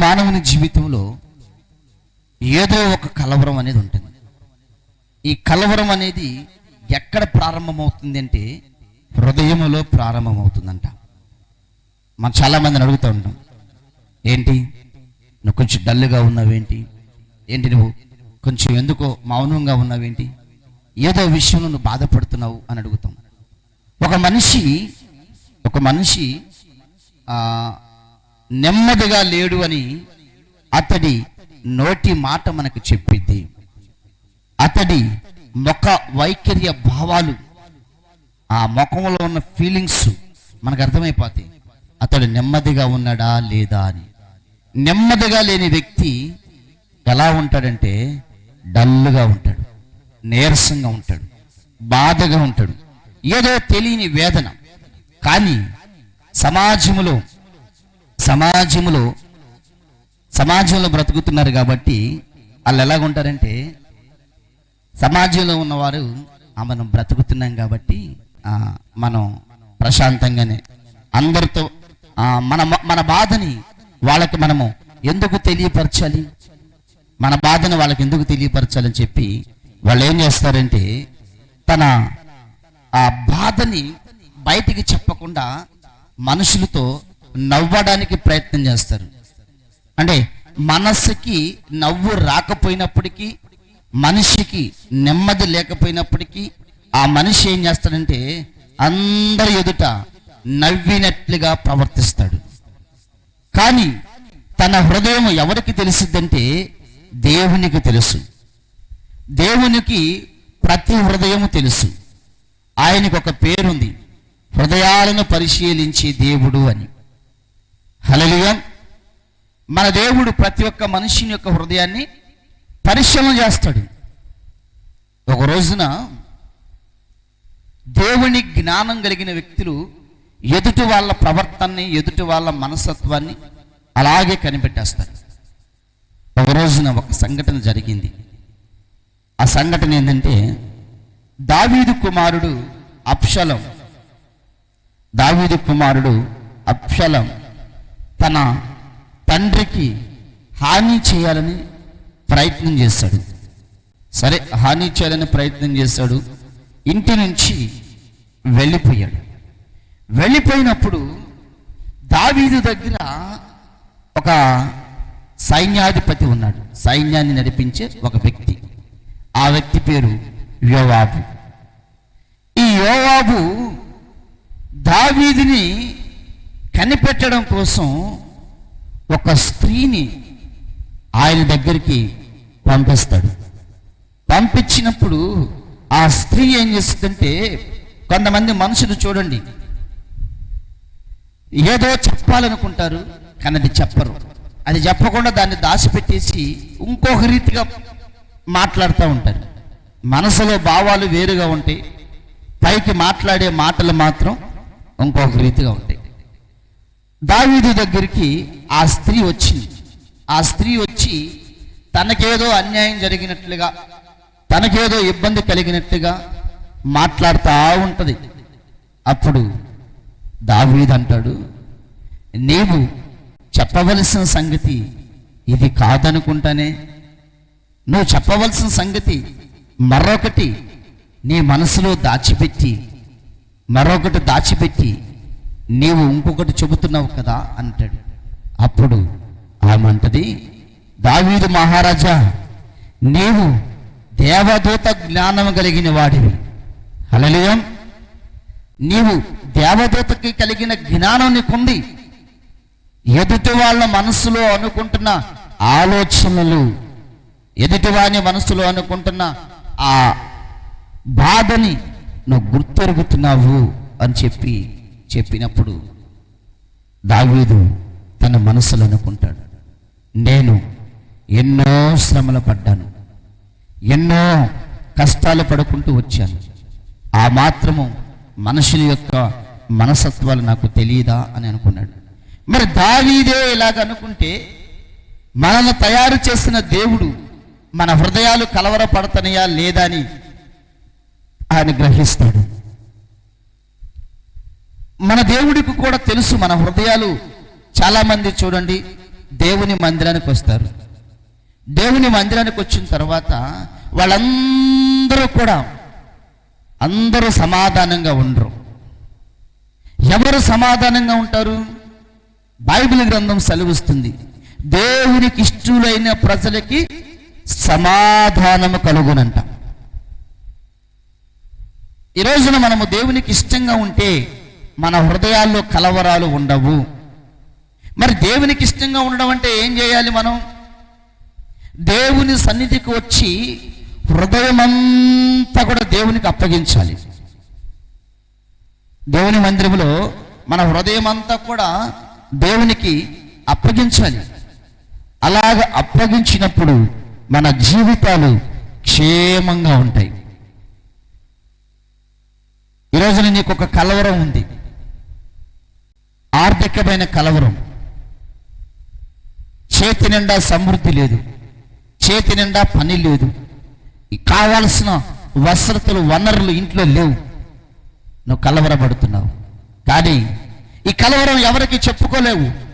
మానవుని జీవితంలో ఏదో ఒక కలవరం అనేది ఉంటుంది. ఈ కలవరం అనేది ఎక్కడ ప్రారంభమవుతుంది అంటే హృదయంలో ప్రారంభమవుతుందంట. మనం చాలా మందిని అడుగుతూ ఉంటాం ఏంటి? నువ్వు కొంచెం డల్గా ఉన్నావేంటి? ఏంటి నువ్వు కొంచెం ఎందుకో మౌనంగా ఉన్నావేంటి? ఏదో విషయంలో నువ్వు బాధపడుతున్నావు అని అడుగుతాం. ఒక మనిషి ఒక మనిషి నెమ్మదిగా లేడు అని అతడి నోటి మాట మనకు చెప్పిద్ది. అతడి ముఖ వైఖర్య భావాలు ఆ ముఖంలో ఉన్న ఫీలింగ్స్ మనకు అర్థమైపోతాయి. అతడు నెమ్మదిగా ఉన్నాడా లేదా అని. నెమ్మదిగా లేని వ్యక్తి ఎలా ఉంటాడంటే డల్గా ఉంటాడు నీరసంగా ఉంటాడు బాధగా ఉంటాడు. ఏదో తెలియని వేదన. కానీ సమాజంలో సమాజంలో సమాజంలో బ్రతుకుతున్నారు కాబట్టి వాళ్ళు ఎలాగుంటారంటే సమాజంలో ఉన్నవారు మనం బ్రతుకుతున్నాం కాబట్టి మనం ప్రశాంతంగానే. అందరితో మన మన బాధని వాళ్ళకి మనము ఎందుకు తెలియపరచాలి? మన బాధను వాళ్ళకి ఎందుకు తెలియపరచాలని చెప్పి వాళ్ళు ఏం చేస్తారంటే తన ఆ బాధని బయటికి చెప్పకుండా మనుషులతో నవ్వడానికి ప్రయత్నం చేస్తారు. అంటే మనస్సుకి నవ్వు రాకపోయినప్పటికీ మనిషికి నెమ్మది లేకపోయినప్పటికీ ఆ మనిషి ఏం చేస్తాడంటే అందరి ఎదుట నవ్వినట్లుగా ప్రవర్తిస్తాడు. కానీ తన హృదయం ఎవరికి తెలిసిద్దంటే దేవునికి తెలుసు. దేవునికి ప్రతి హృదయము తెలుసు. ఆయనకు ఒక పేరుంది హృదయాలను పరిశీలించే దేవుడు అని. హలలిగా మన దేవుడు ప్రతి ఒక్క మనిషిని యొక్క హృదయాన్ని పరిశీలన చేస్తాడు. ఒక రోజున దేవుని జ్ఞానం కలిగిన వ్యక్తులు ఎదుటి వాళ్ళ ప్రవర్తనని ఎదుటి వాళ్ళ మనస్తత్వాన్ని అలాగే కనిపెట్టేస్తారు. ఒక రోజున ఒక సంఘటన జరిగింది. ఆ సంఘటన ఏంటంటే దావీదు కుమారుడు అప్షలం దావీదు కుమారుడు అప్షలం తన తండ్రికి హాని చేయాలని ప్రయత్నం చేశాడు సరే హాని చేయాలని ప్రయత్నం చేశాడు ఇంటి నుంచి వెళ్ళిపోయాడు. వెళ్ళిపోయినప్పుడు దావీదు దగ్గర ఒక సైన్యాధిపతి ఉన్నాడు. సైన్యాన్ని నడిపించే ఒక వ్యక్తి. ఆ వ్యక్తి పేరు యోవాబు. ఈ యోవాబు దావీదిని కనిపెట్టడం కోసం ఒక స్త్రీని ఆయన దగ్గరికి పంపిస్తాడు. పంపించినప్పుడు ఆ స్త్రీ ఏం చేస్తుందంటే కొంతమంది మనుషులు చూడండి. ఏదో చెప్పాలనుకుంటారు కానీ అది చెప్పరు. అది చెప్పకుండా దాన్ని దాచిపెట్టేసి ఇంకొక రీతిగా మాట్లాడుతూ ఉంటారు. మనసులో భావాలు వేరుగా ఉంటాయి. పైకి మాట్లాడే మాటలు మాత్రం ఇంకొక రీతిగా ఉంటాయి. దావీదు దగ్గరికి ఆ స్త్రీ వచ్చింది. ఆ స్త్రీ వచ్చి తనకేదో అన్యాయం జరిగినట్లుగా తనకేదో ఇబ్బంది కలిగినట్లుగా మాట్లాడుతూ ఉంటుంది. అప్పుడు దావీద్ అంటాడు నీవు చెప్పవలసిన సంగతి ఇది కాదనుకుంటానే. నువ్వు చెప్పవలసిన సంగతి మరొకటి నీ మనసులో దాచిపెట్టి మరొకటి దాచిపెట్టి నీవు ఇంకొకటి చెబుతున్నావు కదా అంటాడు. అప్పుడు ఆమె అంటది దావీదు మహారాజా నీవు దేవదూత జ్ఞానం కలిగిన వాడివి. అలలియం నీవు దేవదూతకి కలిగిన జ్ఞానం నీకుంది. ఎదుటి వాళ్ళ మనసులో అనుకుంటున్న ఆలోచనలు ఎదుటివాని మనసులో అనుకుంటున్న ఆ బాధని నువ్వు గుర్తెరుగుతున్నావు అని చెప్పి చెప్పినప్పుడు దావీదు తన మనసులో అనుకుంటాడు. నేను ఎన్నో శ్రమలు పడ్డాను. ఎన్నో కష్టాలు పడుకుంటూ వచ్చాను. ఆ మాత్రము మనుషుల యొక్క మనసత్వాలు నాకు తెలియదా అని అనుకున్నాడు. మరి దావీదే ఇలాగ అనుకుంటే మనల్ని తయారు చేసిన దేవుడు మన హృదయాలు కలవరపడతనయా లేదా అని ఆయన గ్రహిస్తాడు. మన దేవుడికి కూడా తెలుసు మన హృదయాలు చాలామంది చూడండి దేవుని మందిరానికి వస్తారు. దేవుని మందిరానికి వచ్చిన తర్వాత వాళ్ళందరూ కూడా అందరూ సమాధానంగా ఉండరు. ఎవరు సమాధానంగా ఉంటారు? బైబిల్ గ్రంథం సెలవిస్తుంది దేవునికి ఇష్టలైన ప్రజలకి సమాధానము కలుగునంట. ఈ రోజున మనము దేవునికి ఇష్టంగా ఉంటే మన హృదయాల్లో కలవరాలు ఉండవు. మరి దేవునికి ఇష్టంగా ఉండడం అంటే ఏం చేయాలి మనం? దేవుని సన్నిధికి వచ్చి హృదయమంతా కూడా దేవునికి అప్పగించాలి. దేవుని మందిరంలో మన హృదయం అంతా కూడా దేవునికి అప్పగించాలి. అలాగ అప్పగించినప్పుడు మన జీవితాలు క్షేమంగా ఉంటాయి. ఈరోజున నీకు ఒక కలవరం ఉంది. ఆర్థికమైన కలవరం. చేతి నిండా సమృద్ధి లేదు. చేతి నిండా పని లేదు. కావాల్సిన వసతులు వనరులు ఇంట్లో లేవు. నువ్వు కలవరపడుతున్నావు. కానీ ఈ కలవరం ఎవరికి చెప్పుకోలేవు.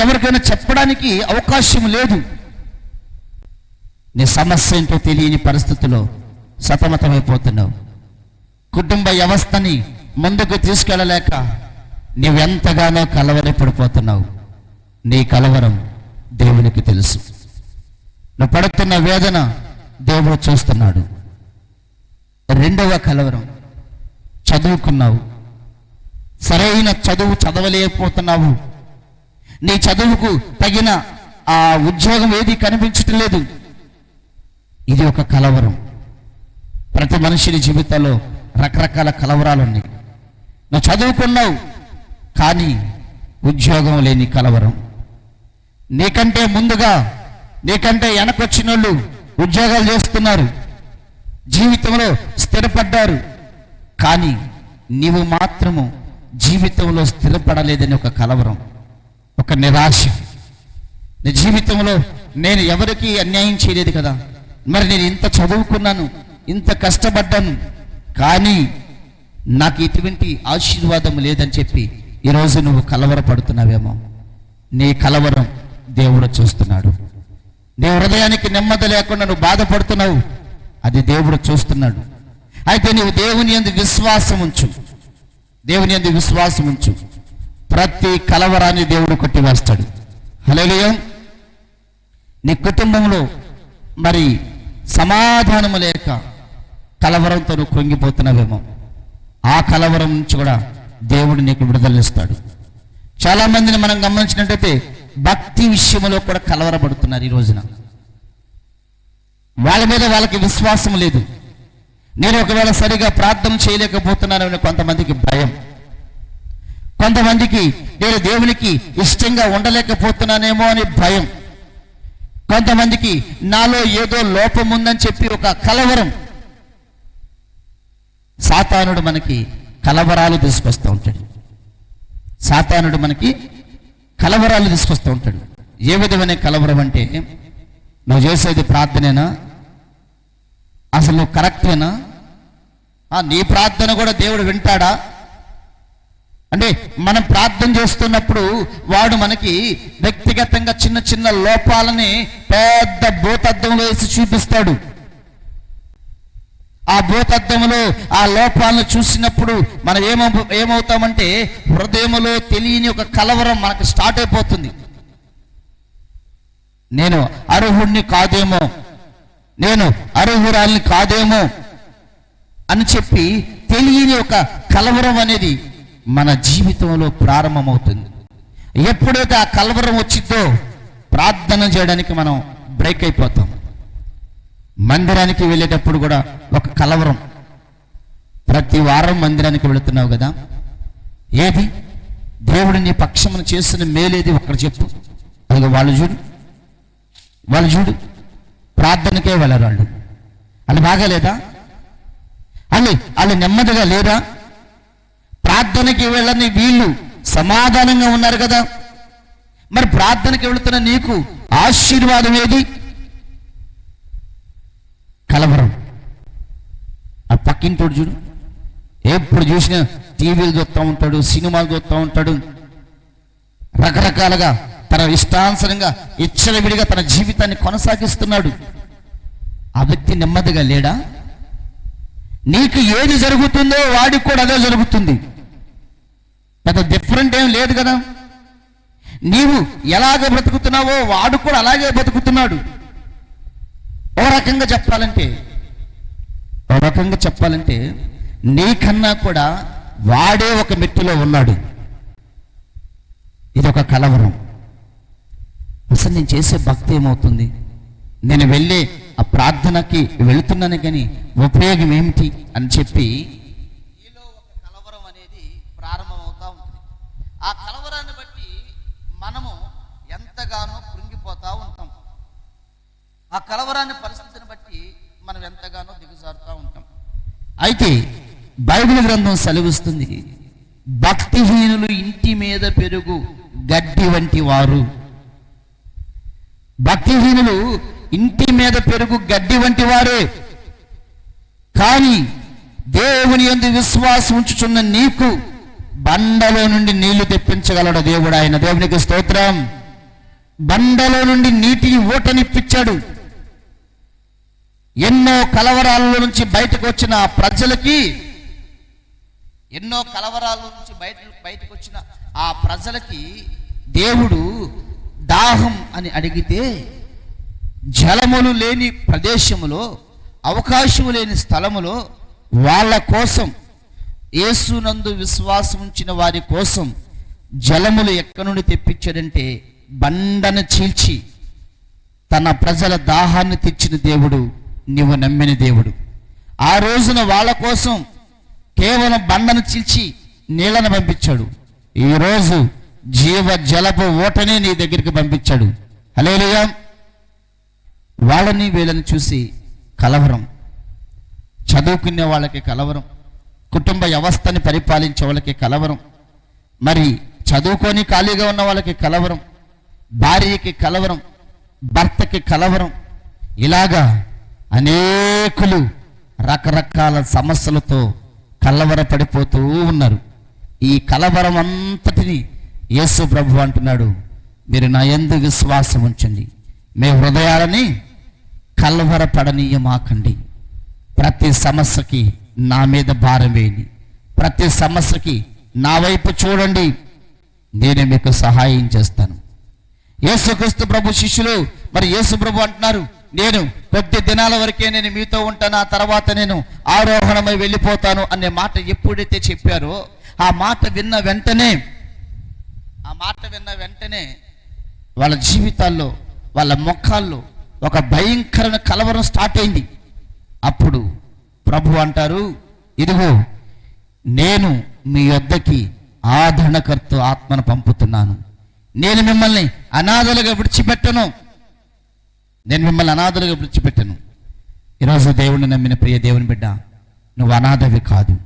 ఎవరికైనా చెప్పడానికి అవకాశం లేదు. నీ సమస్య ఏంటో తెలియని పరిస్థితిలో సతమతమైపోతున్నావు. కుటుంబ వ్యవస్థని ముందుకు తీసుకెళ్ళలేక నీవెంతగానో కలవరపడిపోతున్నావు. నీ కలవరం దేవునికి తెలుసు. నువ్వు పడుతున్న వేదన దేవుడు చూస్తున్నాడు. రెండవ కలవరం చదువుకున్నావు. సరైన చదువు చదవలేకపోతున్నావు. నీ చదువుకు తగిన ఆ ఉద్యోగం ఏది కనిపించటం లేదు. ఇది ఒక కలవరం. ప్రతి మనిషిని జీవితంలో రకరకాల కలవరాలు ఉన్నాయి నువ్వు చదువుకున్నావు. కానీ ఉద్యోగం లేని కలవరం. నీకంటే ముందుగా నీకంటే వెనకొచ్చిన వాళ్ళు ఉద్యోగాలు చేస్తున్నారు. జీవితంలో స్థిరపడ్డారు. కానీ నీవు మాత్రము జీవితంలో స్థిరపడలేదని ఒక కలవరం ఒక నిరాశ. నీ జీవితంలో నేను ఎవరికి అన్యాయం చేయలేదు కదా. మరి నేను ఇంత చదువుకున్నాను ఇంత కష్టపడ్డాను. కానీ నాకు ఎటువంటి ఆశీర్వాదం లేదని చెప్పి ఈరోజు నువ్వు కలవరపడుతున్నావేమో. నీ కలవరం దేవుడు చూస్తున్నాడు. నీ హృదయానికి నెమ్మది లేకుండా నువ్వు బాధపడుతున్నావు. అది దేవుడు చూస్తున్నాడు. అయితే నీవు దేవుని ఎందు విశ్వాసం ఉంచు. దేవుని ఎందు విశ్వాసం ఉంచు. ప్రతి కలవరాన్ని దేవుడు కొట్టివేస్తాడు. హలోయం నీ కుటుంబంలో మరి సమాధానము లేక కలవరంతో నువ్వు కృంగిపోతున్నావేమో. ఆ కలవరం నుంచి కూడా దేవుడు నీకు విడుదలనిస్తాడు చాలా మందిని మనం గమనించినట్టయితే భక్తి విషయంలో కూడా కలవరపడుతున్నారు ఈ రోజున. వాళ్ళ మీద వాళ్ళకి విశ్వాసం లేదు. నేను ఒకవేళ సరిగా ప్రార్థన చేయలేకపోతున్నానని కొంతమందికి భయం. కొంతమందికి నేను దేవునికి ఇష్టంగా ఉండలేకపోతున్నానేమో అని భయం. కొంతమందికి నాలో ఏదో లోపం ఉందని చెప్పి ఒక కలవరం. సాతానుడు మనకి కలవరాలు తీసుకొస్తూ ఉంటాడు. సాతానుడు మనకి కలవరాలు తీసుకొస్తూ ఉంటాడు. ఏ విధమైన కలవరం అంటే నువ్వు చేసేది ప్రార్థనేనా? అసలు నువ్వు కరెక్టేనా? ఆ, నీ ప్రార్థన కూడా దేవుడు వింటాడా? అంటే మనం ప్రార్థన చేస్తున్నప్పుడు వాడు మనకి వ్యక్తిగతంగా చిన్న చిన్న లోపాలని పెద్ద భూతద్దం వేసి చూపిస్తాడు. ఆ భూతద్దంలో ఆ లోపాలను చూసినప్పుడు మనం ఏమవు ఏమవుతామంటే హృదయములో తెలియని ఒక కలవరం మనకు స్టార్ట్ అయిపోతుంది. నేను అర్హుడిని కాదేమో నేను అర్హురాల్ని కాదేమో అని చెప్పి తెలియని ఒక కలవరం అనేది మన జీవితంలో ప్రారంభమవుతుంది. ఎప్పుడైతే ఆ కలవరం వచ్చిందో ప్రార్థన చేయడానికి మనం బ్రేక్ అయిపోతాం. మందిరానికి వెళ్ళేటప్పుడు కూడా ఒక కలవరం. ప్రతి వారం మందిరానికి వెళుతున్నావు కదా? ఏది? దేవుడు నీ పక్షమును చేసిన మేలేది ఒక్కడ చెప్పు. అది వాళ్ళు చూడు. వాళ్ళు చూడు. ప్రార్థనకే వెళ్ళరు వాళ్ళు. వాళ్ళు బాగాలేదా? వాళ్ళు వాళ్ళు నెమ్మదిగా లేరా? ప్రార్థనకి వెళ్ళని వీళ్ళు సమాధానంగా ఉన్నారు కదా? మరి ప్రార్థనకి వెళుతున్న నీకు ఆశీర్వాదం ఏది? కలవరం. ఆ పక్కింటోడు చూడు. ఎప్పుడు చూసినా టీవీలు చూస్తూ ఉంటాడు సినిమాలు చూస్తూ ఉంటాడు. రకరకాలుగా తన ఇష్టానుసరంగా విడిగా తన జీవితాన్ని కొనసాగిస్తున్నాడు. ఆ వ్యక్తి నెమ్మదిగా లేడా? నీకు ఏది జరుగుతుందో వాడికి కూడా అదే జరుగుతుంది. పెద్ద డిఫరెంట్ ఏం లేదు కదా. నీవు ఎలాగ బ్రతుకుతున్నావో వాడు కూడా అలాగే బ్రతుకుతున్నాడు. ఓ రకంగా చెప్పాలంటే? ఓ రకంగా చెప్పాలంటే నీకన్నా కూడా వాడే ఒక మెట్టులో ఉన్నాడు. ఇది ఒక కలవరం. అసలు నేను చేసే భక్తి ఏమవుతుంది? నేను వెళ్ళే ఆ ప్రార్థనకి వెళుతున్నాను కానీ ఉపయోగం ఏమిటి అని చెప్పి ఈలో ఒక కలవరం అనేది ప్రారంభమవుతా ఉంటుంది ఆ కలవరాన్ని బట్టి మనము ఎంతగానో కృంగిపోతా ఉంటాం ఆ కలవరాన్ని పరిస్థితిని బట్టి మనం ఎంతగానో దిగజారుతూ ఉంటాం. అయితే బైబిల్ గ్రంథం సెలవిస్తుంది భక్తిహీనులు ఇంటి మీద పెరుగు గడ్డి వంటి వారు. భక్తిహీనులు ఇంటి మీద పెరుగు గడ్డి వంటి వారే. కానీ దేవుని యందు విశ్వాసం ఉంచుచున్న నీకు బండలో నుండి నీళ్ళు తెప్పించగలడు దేవుడు ఆయన. దేవునికి స్తోత్రం. బండలో నుండి నీటిని ఓటనిప్పించాడు ఎన్నో కలవరాల నుంచి బయటకు వచ్చిన ప్రజలకి ఎన్నో కలవరాల నుంచి బయట బయటకు వచ్చిన ఆ ప్రజలకి దేవుడు దాహం అని అడిగితే జలములు లేని ప్రదేశములో అవకాశము లేని స్థలములో వాళ్ళ కోసం యేసునందు విశ్వాసం ఉంచిన వారి కోసం జలములు ఎక్కడి నుండి తెప్పించాడంటే బండను చీల్చి తన ప్రజల దాహాన్ని తెచ్చిన దేవుడు నీవు నమ్మిన దేవుడు. ఆ రోజున వాళ్ళ కోసం కేవలం బండను చీల్చి నీళ్ళను పంపించాడు. ఈరోజు జీవ జలపు ఓటనే నీ దగ్గరికి పంపించాడు. హలేలుగా వాళ్ళని వీళ్ళని చూసి కలవరం. చదువుకునే వాళ్ళకి కలవరం. కుటుంబ వ్యవస్థని పరిపాలించే వాళ్ళకి కలవరం. మరి చదువుకొని ఖాళీగా ఉన్న వాళ్ళకి కలవరం. భార్యకి కలవరం. భర్తకి కలవరం. ఇలాగా అనేకులు రకరకాల సమస్యలతో కలవరపడిపోతూ ఉన్నారు. ఈ కలవరం అంతటిని యేసు ప్రభు అంటున్నాడు మీరు నా ఎందు విశ్వాసం ఉంచండి. మీ హృదయాలని కలవరపడనీయమాకండి. ప్రతి సమస్యకి నా మీద భారం వేయండి. ప్రతి సమస్యకి నా వైపు చూడండి. నేనే మీకు సహాయం చేస్తాను. యేసుక్రీస్తు ప్రభు శిష్యులు మరి యేసు ప్రభు అంటున్నారు నేను కొద్ది దినాల వరకే నేను మీతో ఉంటాను ఆ తర్వాత నేను ఆరోహణమై వెళ్ళిపోతాను అనే మాట ఎప్పుడైతే చెప్పారో ఆ మాట విన్న వెంటనే ఆ మాట విన్న వెంటనే వాళ్ళ జీవితాల్లో వాళ్ళ ముఖాల్లో ఒక భయంకరణ కలవరం స్టార్ట్ అయింది. అప్పుడు ప్రభు అంటారు ఇదిగో నేను మీ వద్దకి ఆదరణకర్త ఆత్మను పంపుతున్నాను. నేను మిమ్మల్ని అనాథలుగా విడిచిపెట్టను. నేను మిమ్మల్ని అనాథలుగా విడిచిపెట్టను. ఈరోజు దేవుడిని నమ్మిన ప్రియ దేవుని బిడ్డ నువ్వు అనాథవి కాదు.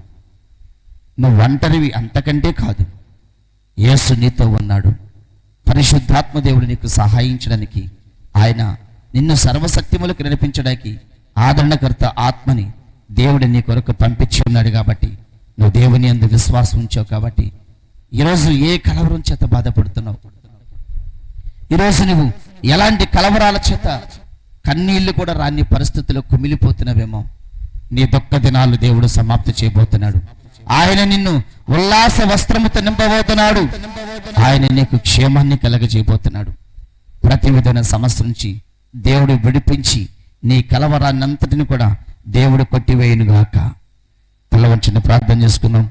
నువ్వు ఒంటరివి అంతకంటే కాదు. యేసు నీతో ఉన్నాడు. పరిశుద్ధాత్మ దేవుడు నీకు సహాయించడానికి ఆయన నిన్ను సర్వశక్తిములకు నడిపించడానికి ఆదరణకర్త ఆత్మని దేవుడు నీ కొరకు పంపించి ఉన్నాడు కాబట్టి నువ్వు దేవుని అందు విశ్వాసం ఉంచావు కాబట్టి ఈరోజు ఏ కలవరం చేత బాధపడుతున్నావు? ఈరోజు నువ్వు ఎలాంటి కలవరాల చేత కన్నీళ్ళు కూడా రాని పరిస్థితుల్లో కుమిలిపోతున్నవేమో. నీ దుఃఖ దినాలు దేవుడు సమాప్తి చేయబోతున్నాడు. ఆయన నిన్ను ఉల్లాస వస్త్రముతో నింపబోతున్నాడు. ఆయన నీకు క్షేమాన్ని కలగజేయబోతున్నాడు. ప్రతి విధమైన సమస్య నుంచి దేవుడు విడిపించి నీ కలవరాన్నంతటిని కూడా దేవుడు కొట్టివేయునుగాక. గాక వంచిన ప్రార్థన చేసుకున్నాం